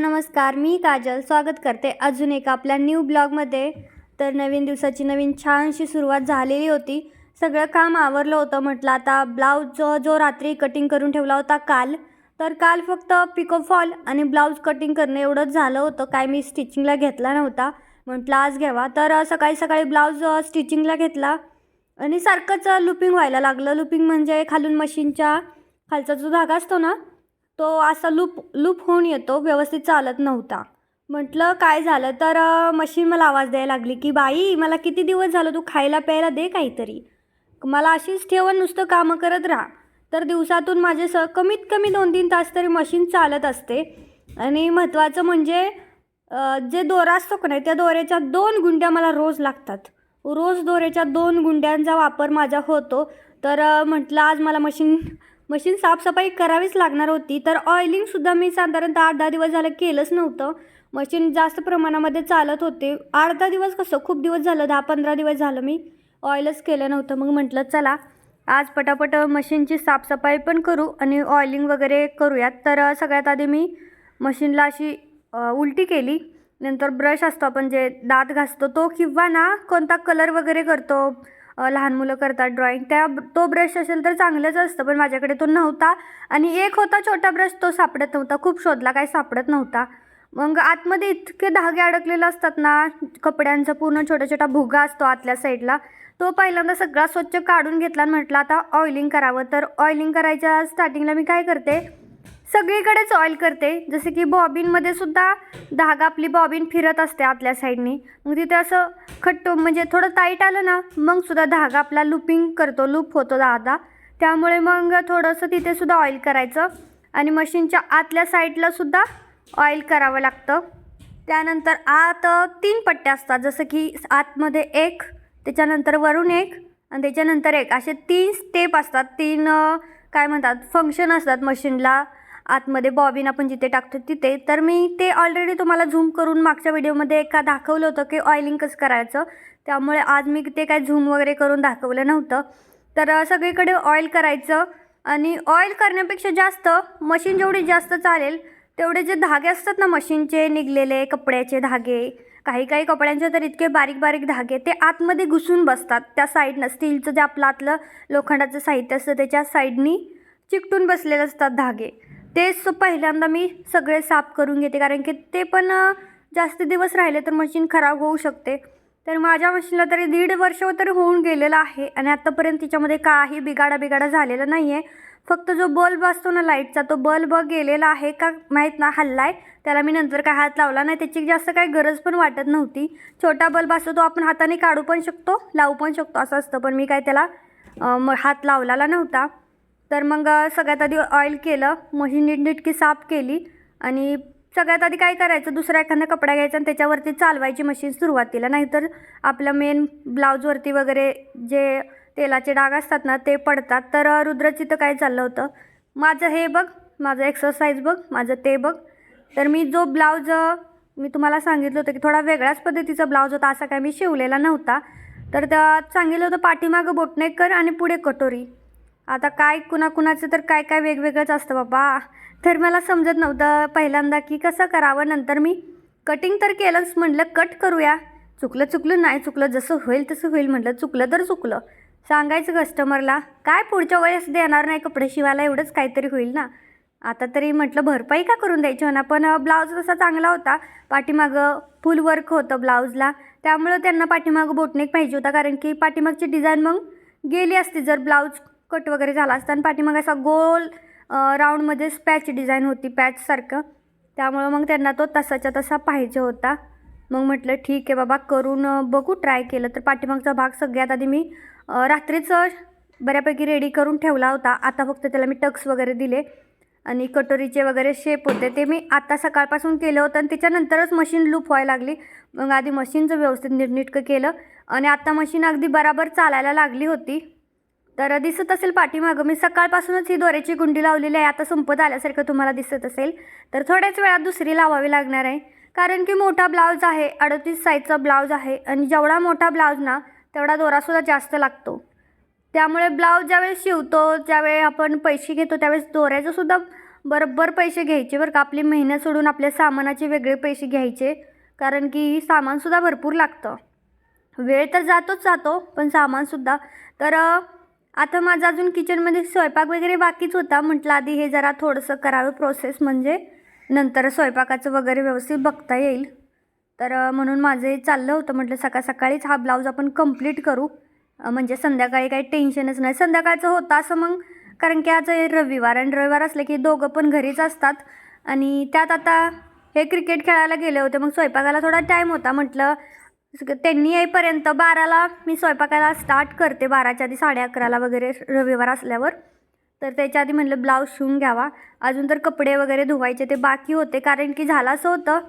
नमस्कार मी काजल. स्वागत करते अजून एक आपल्या न्यू ब्लॉगमध्ये तर नवीन दिवसाची नवीन छानशी सुरुवात झालेली होती. सगळं काम आवरलं होतं म्हटलं आता ब्लाऊज जो जो रात्री कटिंग करून ठेवला होता काल तर काल फक्त पिको फॉल आणि ब्लाऊज कटिंग करणं एवढंच झालं होतं. काय मी स्टिचिंगला घेतला नव्हता. म्हटलं आज घ्यावा. तर सकाळी सकाळी ब्लाऊज स्टिचिंगला घेतला आणि सारखंच लुपिंग व्हायला लागलं. लुपिंग म्हणजे खालून मशीनच्या खालचा जो धागा असतो ना तो असा लूप लूप होऊन येतो व्यवस्थित चालत नव्हता. म्हटलं काय झालं? तर मशीन मला आवाज द्यायला लागली की बाई मला किती दिवस झालं तू खायला प्यायला दे काहीतरी. मला अशीच ठेवून नुसतं कामं करत राहा. तर दिवसातून माझे स कमीत कमी दोन तीन तास तरी मशीन चालत असते. आणि महत्त्वाचं म्हणजे जे दोरा असतो का नाही त्या दोऱ्याच्या दोन गुंड्या मला रोज लागतात. रोज दोऱ्याच्या दोन गुंड्यांचा वापर माझा होतो. तर म्हटलं आज मला मशीन मशीन साफसफाई करावीच लागणार होती तर ऑइलिंगसुद्धा मी साधारणतः आठ दहा दिवस झालं केलंच नव्हतं. मशीन जास्त प्रमाणामध्ये चालत होते. आठ दहा दिवस कसं? खूप दिवस झालं दहा पंधरा दिवस झालं मी ऑइलच केलं नव्हतं. मग म्हटलं चला आज पटापट मशीनची साफसफाई पण करू आणि ऑइलिंग वगैरे करूयात. तर सगळ्यात आधी मी मशीनला अशी उलटी केली. नंतर ब्रश असतो आपण जे दात घासतो तो किंवा ना कोणता कलर वगैरे करतो लहान मुलं करतात ड्रॉइंग त्या तो ब्रश असेल तर चांगलंच असतं पण माझ्याकडे तो नव्हता. आणि एक होता छोटा ब्रश तो सापडत नव्हता. खूप शोधला काही सापडत नव्हता. मग आतमध्ये इतके धागे अडकलेले असतात ना कपड्यांचा पूर्ण छोटा छोटा भुगा असतो आतल्या साईडला. तो पहिल्यांदा सगळा स्वच्छ काढून घेतला आणि म्हटलं आता ऑइलिंग करावं. तर ऑइलिंग करायच्या स्टार्टिंगला मी काय करते सगळीकडेच ऑइल करते. जसे की बॉबिनमध्ये सुद्धा धागा आपली बॉबिन फिरत असते आतल्या साईडनी. मग तिथे असं खट्टो म्हणजे थोडं टाईट आलं ना मग सुद्धा धागा आपला लुपिंग करतो लूप होतो दादा त्यामुळे मग थोडंसं तिथे सुद्धा ऑइल करायचं. आणि मशीनच्या आतल्या साईडला सुद्धा ऑइल करावं लागतं. त्यानंतर आत तीन पट्ट्या असतात. जसं की आतमध्ये एक त्याच्यानंतर वरून एक आणि त्याच्यानंतर एक. असे तीन स्टेप असतात. तीन काय म्हणतात फंक्शन असतात मशीनला. आतमध्ये बॉबिन आपण जिथे टाकतो तिथे. तर मी ते ऑलरेडी तुम्हाला झूम करून मागच्या व्हिडिओमध्ये एका दाखवलं होतं की ऑइलिंग कसं करायचं. त्यामुळे आज मी ते काय झूम वगैरे करून दाखवलं नव्हतं. तर सगळीकडे ऑइल करायचं. आणि ऑइल करण्यापेक्षा जास्त मशीन जेवढी जास्त चालेल तेवढे जे धागे असतात ना मशीनचे निघलेले कपड्याचे धागे काही काही कपड्यांचे तर इतके बारीक बारीक धागे ते आतमध्ये घुसून बसतात. त्या साईडनं स्टीलचं जे आपलं आतलं लोखंडाचं साहित्य असतं त्याच्या साईडनी चिकटून बसलेले असतात धागे. तेच पहिल्यांदा मी सगळे साफ करून घेते कारण की ते पण जास्त दिवस राहिले तर मशीन खराब होऊ शकते. तर माझ्या मशीनला तरी दीड वर्ष तरी होऊन गेलेलं आहे आणि आत्तापर्यंत तिच्यामध्ये काही बिगाडा बिगाडा झालेला नाही आहे फक्त जो बल्ब असतो ना लाईटचा तो बल्ब गेलेला आहे का माहीत ना हल्ला आहे त्याला मी नंतर काय हात लावला नाही त्याची जास्त काही गरज पण वाटत नव्हती. छोटा बल्ब असतो तो आपण हाताने काढू पण शकतो लावू पण शकतो असं असतं. पण मी काय त्याला हात लावलेला नव्हता. तर मग सगळ्यात आधी ऑइल केलं. मशीन नीटनेटकी साफ केली. आणि सगळ्यात आधी काय करायचं? दुसरा एखादा कपडा घ्यायचा आणि त्याच्यावरती चालवायची मशीन सुरुवातीला. नाहीतर आपलं मेन ब्लाऊजवरती वगैरे जे तेलाचे डाग असतात ना ते पडतात. तर अ, रुद्रची तर काय चाललं होतं? माझं हे बघ. माझं एक्सरसाइज बघ. माझं ते बघ. तर मी जो ब्लाऊज मी तुम्हाला सांगितलं होतं की थोडा वेगळ्याच पद्धतीचा ब्लाऊज होता. असा काय मी शिवलेला नव्हता. तर त्यात सांगितलं होतं पाठीमागं बोटनेकर आणि पुढे कटोरी. आता काय कुणाकुणाचं तर काय काय वेगवेगळंच असतं बाबा. तर मला समजत नव्हतं पहिल्यांदा की कसं करावं नंतर मी कटिंग तर केलंच म्हटलं कट करूया. चुकलं चुकलं नाही चुकलं जसं होईल तसं होईल म्हटलं चुकलं तर चुकलं. सांगायचं कस्टमरला काय पुढच्या वेळेस देणार नाही कपडे शिवायला एवढंच काहीतरी होईल ना. आता तरी म्हटलं भरपाई का करून द्यायची म्हणा? पण ब्लाऊज तसा चांगला होता. पाठीमागं फुल वर्क होतं ब्लाऊजला त्यामुळं त्यांना पाठीमागं बोटनेक पाहिजे होता कारण की पाठीमागची डिझाईन मग गेली असती जर ब्लाऊज कट वगैरे झाला असता आणि पाठीमाग असा गोल राऊंडमध्येच पॅच डिझाईन होती पॅचसारखं त्यामुळं मग त्यांना तो तसाच्या तसा पाहिजे होता. मग म्हटलं ठीक आहे बाबा करून बघू ट्राय केलं. तर पाठीमागचा भाग सगळ्यात आधी मी रात्रीच बऱ्यापैकी रेडी करून ठेवला होता. आता फक्त त्याला मी टक्स वगैरे दिले आणि कटोरीचे वगैरे शेप होते. ते मी आता सकाळपासून केलं होतं आणि त्याच्यानंतरच मशीन लूप व्हायला लागली. मग आधी मशीनचं व्यवस्थित नीटनीटकं केलं आणि आता मशीन अगदी बराबर चालायला लागली होती. तर दिसत असेल पाठीमागं. मी सकाळपासूनच ही दोऱ्याची गुंडी लावलेली आहे. आता संपत आल्यासारखं तुम्हाला दिसत असेल. तर थोड्याच वेळात दुसरी लावावी लागणार आहे. कारण की मोठा ब्लाऊज आहे अडतीस साईजचा ब्लाऊज आहे आणि जेवढा मोठा ब्लाऊज ना तेवढा दोरासुद्धा जास्त लागतो. त्यामुळे ब्लाऊज ज्यावेळेस शिवतो ज्यावेळी आपण पैसे घेतो त्यावेळेस दोऱ्याचंसुद्धा बरोबर पैसे घ्यायचे बरं का. आपली मेहनत सोडून आपल्या सामानाचे वेगळे पैसे घ्यायचे. कारण की सामानसुद्धा भरपूर लागतं. वेळ तर जातोच जातो पण सामानसुद्धा. तर आता माझा अजून किचनमध्ये स्वयंपाक वगैरे बाकीच होता. म्हटलं आधी हे जरा थोडंसं करावं प्रोसेस म्हणजे. नंतर स्वयंपाकाचं वगैरे व्यवस्थित बघता येईल. तर म्हणून माझं हे चाललं होतं. म्हटलं सकाळ सकाळीच हा ब्लाऊज आपण कंप्लीट करू. म्हणजे संध्याकाळी काही टेन्शनच नाही. संध्याकाळचं होतं असं मग कारण की आज रविवार आणि रविवार असले की दोघं पण घरीच असतात. आणि त्यात आता हे क्रिकेट खेळायला गेले होते. मग स्वयंपाकाला थोडा टाईम होता. म्हटलं त्यांनी येईपर्यंत बाराला मी स्वयंपाकाला स्टार्ट करते बाराच्या आधी साडे अकराला वगैरे रविवार असल्यावर. तर त्याच्या आधी म्हटलं ब्लाऊज शिवून घ्यावा. अजून तर कपडे वगैरे धुवायचे ते बाकी होते कारण की झालं असं होतं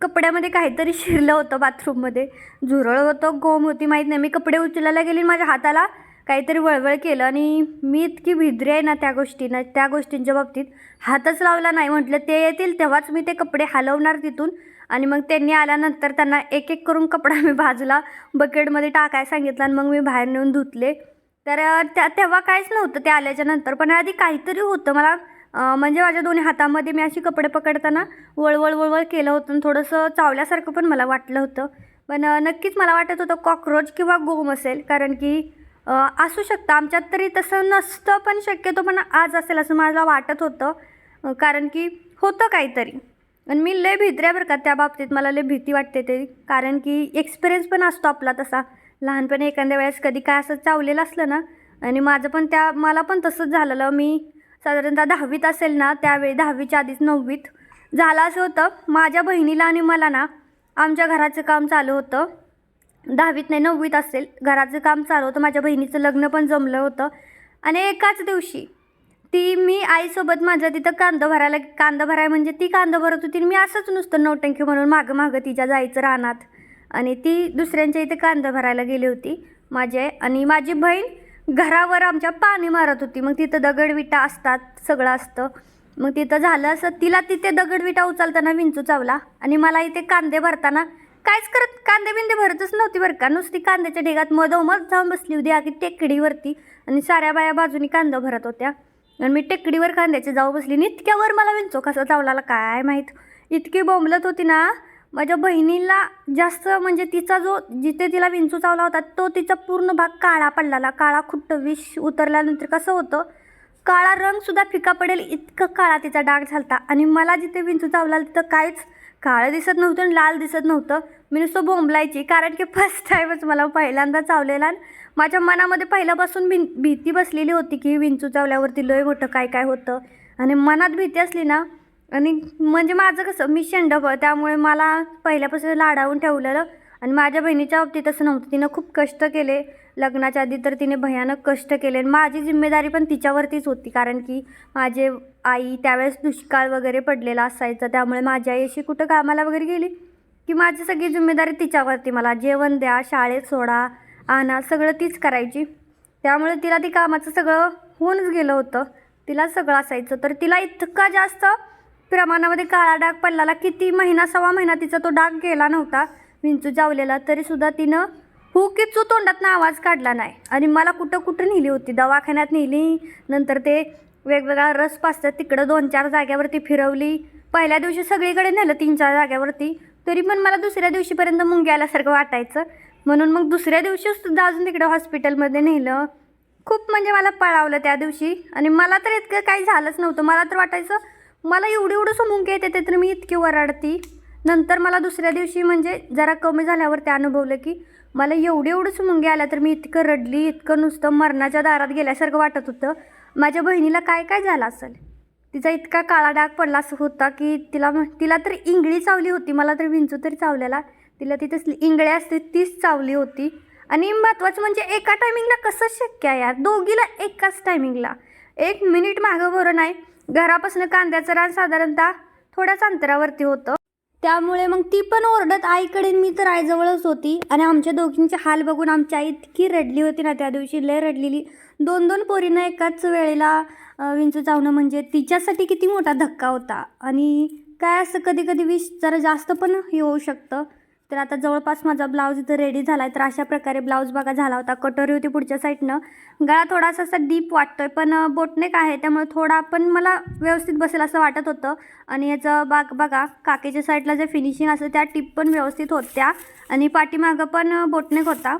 कपड्यामध्ये काहीतरी शिरलं होतं बाथरूममध्ये. झुरळ होतं गोम होती माहीत नाही. मी कपडे उचलायला गेली माझ्या हाताला काहीतरी वळवळ केलं आणि मी इतकी भिद्री आहे ना त्या गोष्टीनं त्या गोष्टींच्या बाबतीत. हातच लावला नाही म्हटलं ते येतील तेव्हाच मी ते कपडे हलवणार तिथून. आणि मग त्यांनी आल्यानंतर त्यांना एक एक करून कपडा मी बाजूला बकेटमध्ये टाकायला सांगितलं आणि मग मी बाहेर नेऊन धुतले. तर त्या तेव्हा काहीच नव्हतं ते आल्याच्यानंतर. पण आधी काहीतरी होतं. मला म्हणजे माझ्या दोन्ही हातामध्ये मी अशी कपडे पकडताना वळवळ वळवळ केलं होतं आणि थोडंसं चावल्यासारखं पण मला वाटलं होतं. पण नक्कीच मला वाटत होतं कॉक्रोच किंवा गोम असेल. कारण की असू शकतं. आमच्यात तरी तसं नसतं पण शक्यतो पण आज असेल असं मला वाटत होतं. कारण की होतं काहीतरी. आणि मी लय भित्र्या बरं का त्या बाबतीत. मला लय भीती वाटते ते. कारण की एक्सपिरियन्स पण असतो आपला तसा. लहानपणी एखाद्या वेळेस कधी काय असं चावलेलं असलं ना आणि माझं पण त्या मला पण तसंच झालेलं मी साधारणतः दहावीत असेल ना त्यावेळी दहावीच्या आधीच नववीत झालं असं होतं. माझ्या बहिणीला आणि मला ना आमच्या घराचं काम चालू होतं. दहावीत नाही नववीत असेल. घराचं काम चालू होतं. माझ्या बहिणीचं लग्न पण जमलं होतं. आणि एकाच दिवशी ती मी आईसोबत माझ्या तिथं कांदा भरायला कांदा भराय म्हणजे ती कांदा भरत होती आणि मी असंच नुसतं नौटंकी म्हणून मागं मागं तिच्या जायचं रानात. आणि ती दुसऱ्यांच्या इथे कांदा भरायला गेली होती माझे आणि माझी बहीण घरावर आमच्या पाणी मारत होती. मग तिथं दगडविटा असतात सगळं असतं. मग तिथं झालं असं तिला तिथे दगडविटा उचलताना विंचू चावला आणि मला इथे कांदे भरताना कायच करत कांदे बिंदे भरतच नव्हती बरं का. नुसती कांद्याच्या ढेगात मधोमध जाऊन बसली होती आगी टेकडीवरती आणि साऱ्या बाया बाजूनी कांदा भरत होत्या. आणि मी टेकडीवर कांद्याची जाऊ बसली आणि इतक्यावर मला विंचो कसा चावलाला काय माहीत? इतकी बोंबलत होती ना माझ्या बहिणीला जास्त म्हणजे तिचा जो जिथे तिला विंचू चावला होता तो तिचा पूर्ण भाग काळा पडलेला काळा खुट्ट विष उतरल्यानंतर कसं होतं काळा रंगसुद्धा फिका पडेल इतकं काळा तिचा डाग झालता. आणि मला जिथे विंचू चावला तिथं काहीच काळं दिसत नव्हतं आणि लाल दिसत नव्हतं. मी नुसतं बोंबलायची कारण की फर्स्ट टाईमच मला पहिल्यांदा चावलेला आणि माझ्या मनामध्ये पहिल्यापासून भिं भीती बसलेली होती की विंचू चावल्यावरती लय मोठं काय काय होतं. आणि मनात भीती असली ना आणि म्हणजे माझं कसं मी शेंडप त्यामुळे मला पहिल्यापासून लाडावून ठेवलेलं आणि माझ्या बहिणीच्या बाबतीत तसं नव्हतं. तिनं खूप कष्ट केले. लग्नाच्या आधी तर तिने भयानक कष्ट केले आणि माझी जिम्मेदारी पण तिच्यावरतीच होती कारण की माझे आई त्यावेळेस दुष्काळ वगैरे पडलेला असायचा त्यामुळे माझी आई अशी कुठं कामाला वगैरे गेली. की माझी सगळी जिम्मेदारी तिच्यावरती मला जेवण द्या शाळेत सोडा आणा सगळं तीच करायची. त्यामुळे तिला ती कामाचं सगळं होऊनच गेलं होतं. तिला सगळं असायचं. तर तिला इतका जास्त प्रमाणामध्ये काळा डाग पडलेला किती महिना सव्वा महिना तिचा तो डाग गेला नव्हता विंचू जावलेला. तरीसुद्धा तिनं हुकीचू तोंडातनं आवाज काढला नाही. आणि मला कुठं कुठं नेली होती? दवाखान्यात नेली नंतर ते वेगवेगळा रस पाचतात तिकडं दोन चार जाग्यावरती फिरवली. पहिल्या दिवशी सगळीकडे नेलं तीन चार जाग्यावरती. तरी पण मला दुसऱ्या दिवशीपर्यंत मुंग्या आल्यासारखं वाटायचं. म्हणून मग दुसऱ्या दिवशीच सुद्धा अजून तिकडे हॉस्पिटलमध्ये नेलं. खूप म्हणजे मला पळावलं त्या दिवशी. आणि मला तर इतकं काही झालंच नव्हतं. मला तर वाटायचं मला एवढं एवढंसं मुंगे येते तर मी इतकी वराडती नंतर मला दुसऱ्या दिवशी म्हणजे जरा कमी झाल्यावर ते अनुभवलं की मला एवढे एवढंच मुंगे आल्या तर मी इतकं रडली इतकं नुसतं मरणाच्या दारात गेल्यासारखं वाटत होतं. माझ्या बहिणीला काय काय झालं असेल? तिचा इतका काळा डाग पडला होता की तिला तिला तर इंगळी चावली होती मला तर विंचू तरी चावलेला. तिला ती तसली इंगळी असते तीच चावली होती. आणि महत्त्वाचं म्हणजे एका टायमिंगला कसं शक्य आहे यार? दोघीला एकाच टायमिंगला एक मिनिट मागं बरं नाही. घरापासून कांद्याचं रान साधारणतः थोड्याच अंतरावरती होतं. त्यामुळे मग ती पण ओरडत आईकडे मी तर आईजवळच होती आणि आमच्या दोघींचे हाल बघून आमची आई इतकी रडली होती ना त्या दिवशी लय रडलेली. दोन दोन पोरीनं एकाच वेळेला विंचू चावणं म्हणजे तिच्यासाठी किती मोठा धक्का होता आणि काय असं कधी कधी विष जरा जास्त पण हे होऊ शकतं. तर आता जवळपास माझा ब्लाऊज इथं रेडी झाला आहे तर अशा प्रकारे ब्लाऊज बघा झाला होता. कटोरी होती पुढच्या साईडनं गळा थोडासा असा डीप वाटतो आहे पण बोटनेक आहे. त्यामुळे थोडा पण मला व्यवस्थित बसेल असं वाटत होतं. आणि याचं बाग बघा काकेच्या साईडला जे फिनिशिंग असतं त्या टिप पण व्यवस्थित होत्या. आणि पाठीमागं पण बोटनेक होता.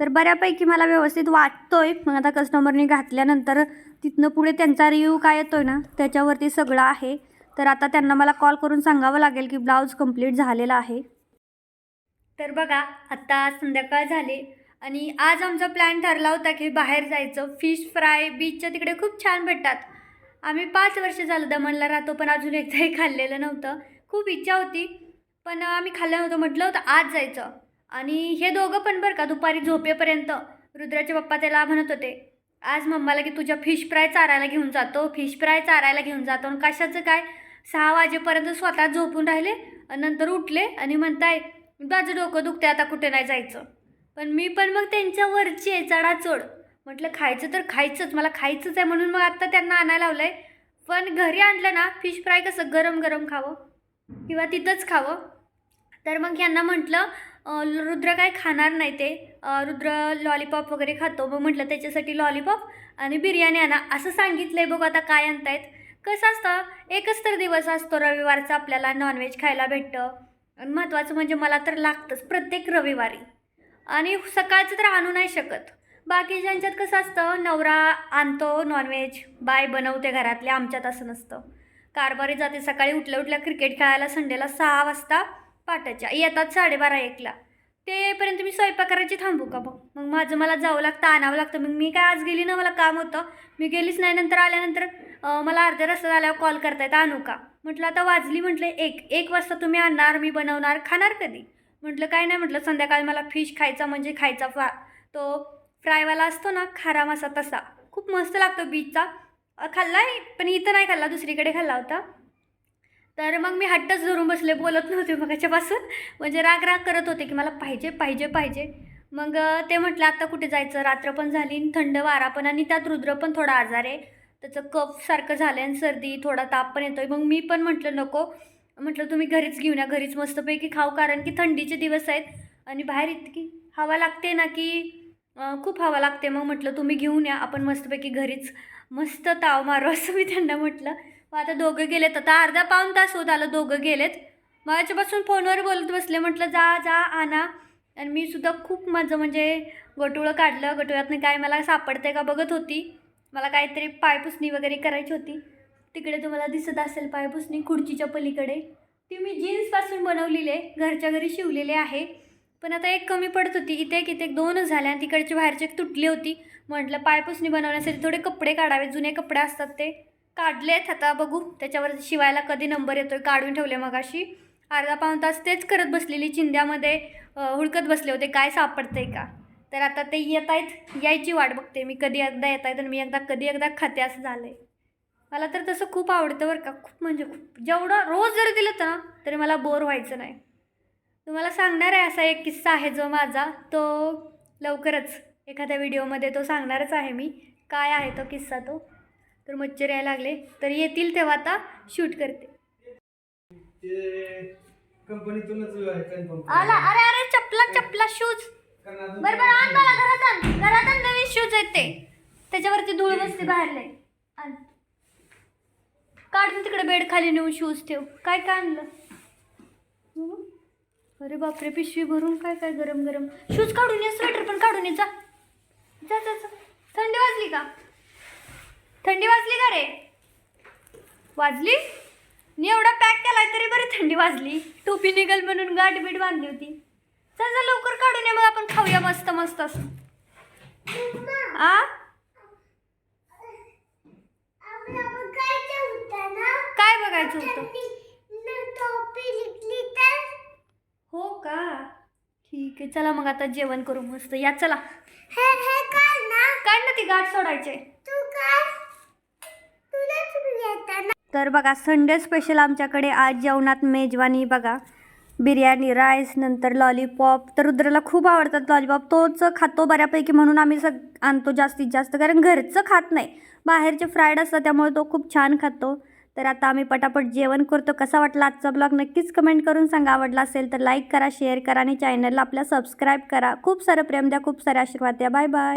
तर बऱ्यापैकी मला व्यवस्थित वाटतो आहे मग आता कस्टमरनी घातल्यानंतर तिथनं पुढे त्यांचा रिव्ह्यू काय येतो आहे ना त्याच्यावरती सगळं आहे. तर आता त्यांना मला कॉल करून सांगावं लागेल की ब्लाऊज कंप्लीट झालेला आहे. तर बघा आत्ता संध्याकाळ झाली आणि आज आमचा प्लॅन ठरला होता की बाहेर जायचं. फिश फ्राय बीचच्या तिकडे खूप छान भेटतात. आम्ही पाच वर्ष झालं दमणला राहतो पण अजून एकदाही खाल्लेलं नव्हतं. खूप इच्छा होती पण आम्ही खाल्लं नव्हतं. म्हटलं होतं आज जायचं. आणि हे दोघं पण बरं का दुपारी झोपेपर्यंत. रुद्राचे पप्पा त्याला म्हणत होते आज मम्माला की तुझ्या फिश फ्राय चारायला घेऊन जातो. फिश फ्राय चारायला घेऊन जातो. आणि कशाचं काय? सहा वाजेपर्यंत स्वतः झोपून राहिले आणि नंतर उठले आणि म्हणताय माझं डोकं दुखते आता कुठे नाही जायचं. पण मी पण मग त्यांच्या वरची आहे चढाचढ म्हटलं खायचं तर खायचंच मला खायचंच आहे म्हणून मग आत्ता त्यांना आणायला लावलं आहे पण घरी आणलं ना फिश फ्राय कसं गरम गरम खावं किंवा तिथंच खावं. तर मग यांना म्हटलं रुद्र काय खाणार नाही ते. रुद्र लॉलीपॉप वगैरे खातो. मग म्हटलं त्याच्यासाठी लॉलीपॉप आणि बिर्याणी आणा. असं सांगितलं आहे बघू आता काय आणतायत. कसं असतं एकच तर दिवस असतो रविवारचा आपल्याला नॉनव्हेज खायला भेटतं. आणि महत्त्वाचं म्हणजे मला तर लागतंच प्रत्येक रविवारी. आणि सकाळचं तर आणू नाही शकत. बाकीच्यांच्यात कसं असतं नवरा आणतो नॉनव्हेज बाय बनवते घरातले आमच्यात असं नसतं. कारभारी जाते सकाळी उठल्या उठल्या क्रिकेट खेळायला संडेला सहा वाजता पाटाच्या येतात साडेबारा एकला. तेपर्यंत मी स्वयंपाक करायची थांबू का मग? मग माझं मला जावं लागतं आणावं लागतं. मग मी काय आज गेली ना मला काम होतं. मी गेलीच नाही नंतर आल्यानंतर मला अर्ध्या रस्त्यात आल्यावर कॉल करता येतं आणू का? म्हटलं आता वाजली म्हटलं एक एक वाजता तुम्ही आणणार मी बनवणार खाणार कधी? म्हटलं काय नाही म्हटलं संध्याकाळी मला फिश खायचा म्हणजे खायचा फ्रा तो फ्रायवाला असतो ना खारा मासा तसा खूप मस्त लागतो बीचचा खाल्ला आहे पण इथं नाही खाल्ला दुसरीकडे खाल्ला होता. तर मग मी हट्टच धरून बसले बोलत नव्हते मगाच्यापासून. म्हणजे राग राग करत होते की मला पाहिजे पाहिजे पाहिजे. मग ते म्हटलं आता कुठे जायचं? रात्र पण झाली थंड वारा पण आणि त्यात रुद्र पण थोडा आजार आहे. त्याचं कफसारखं झालं झालं आणि सर्दी थोडा ताप पण येतो आहे मग मी पण म्हटलं नको. म्हटलं तुम्ही घरीच घेऊन या. घरीच मस्तपैकी खाऊ. कारण की थंडीचे दिवस आहेत आणि बाहेर इतकी हवा लागते ना की खूप हवा लागते. मग म्हटलं तुम्ही घेऊन या. आपण मस्तपैकी घरीच मस्त ताव मारू. असं मी त्यांना म्हटलं. मग आता दोघं गेलेत. आता अर्धा पाऊण तास होत आलं दोघं गेलेत. मगाच्यापासून फोनवर बोलत बसले. म्हटलं जा जा आणा. आणि मी सुद्धा खूप माझं म्हणजे गटुळं काढलं. गटुळ्यातनं काय मला सापडते का बघत होती. मला काहीतरी पायपुसणी वगैरे करायची होती. तिकडे तुम्हाला दिसत असेल पायपुसणी खुर्चीच्या पलीकडे. ती मी जीन्सपासून बनवलेली आहे. घरच्या घरी शिवलेले आहे. पण आता एक कमी पडत होती. इथे एक इथे एक दोनच झाल्या आणि तिकडची बाहेरची एक तुटली होती. म्हटलं पायपुसणी बनवण्यासाठी थोडे कपडे काढावे. जुने कपडे असतात ते. काढले आहेत आता बघू. त्याच्यावर शिवायला कधी नंबर येतोय काढून ठेवले मगाशी. अर्धा पाऊण तास तेच करत बसलेली चिंध्यामध्ये हुडकत बसले होते. काय सापडतंय का? तर आता ते येत आहेत. यायची वाट बघते. मी कधी एकदा येत आहेत आणि मी एकदा कधी एकदा खाते असं झालं आहे मला तर तसं खूप आवडतं बरं का. खूप म्हणजे खूप. जेवढं रोज जरी दिलं तर ना तरी मला बोर व्हायचं नाही. तुम्हाला सांगणार आहे असा एक किस्सा आहे जो माझा. तो लवकरच एखाद्या व्हिडिओमध्ये तो सांगणारच आहे मी. काय आहे तो किस्सा तो? तर मच्छर यायला लागले. तर येतील तेव्हा आता शूट करते. कंपनीतूनच अरे अरे चपला चपला शूज. बरं बरं आण मला घरात आण. घरात आण नवीन शूज आहेत ते. त्याच्यावरती धूळ बसते बाहेरले. आण. काढून तिकडे बेड खाली नेऊन शूज ठेव. काय काय आणलं? अरे बापरे पिशवी भरून काय काय गरम गरम. शूज काढून ये स्वेटर पण काढून ये जा. जा जा जा. थंडी वाजली का? थंडी वाजली का रे? वाजली? मी एवढा पॅक केलाय तरी बरी थंडी वाजली. टोपी निघल म्हणून गाठ बीट बांधली होती. चल चल लवकर काढून ये मग आपण खाऊया मस्त मस्त. आ? काय बघायचं होतं? हो का? ठीक आहे चला मग आता जेवण करू मस्त. या चला. काढ ना ती गाठ सोडायचे. तर बघा संडे स्पेशल आमच्याकडे आज जेवणात मेजवानी बघा. बिर्याणी राईस नंतर लॉलीपॉप तर रुद्रला खूप आवडतात लॉलीपॉप तोच खातो बऱ्यापैकी म्हणून आम्ही सग आणतो जास्तीत जास्त. कारण घरचं खात नाही. बाहेरचे फ्राईड असतात त्यामुळे तो खूप छान खातो. तर आता आम्ही पटापट जेवण करतो. कसा वाटला आजचा ब्लॉग नक्कीच कमेंट करून सांगा. आवडला असेल तर लाईक करा शेअर करा आणि चॅनलला आपल्या सबस्क्राईब करा. खूप सारं प्रेम द्या खूप सारे आशीर्वाद द्या. Bye bye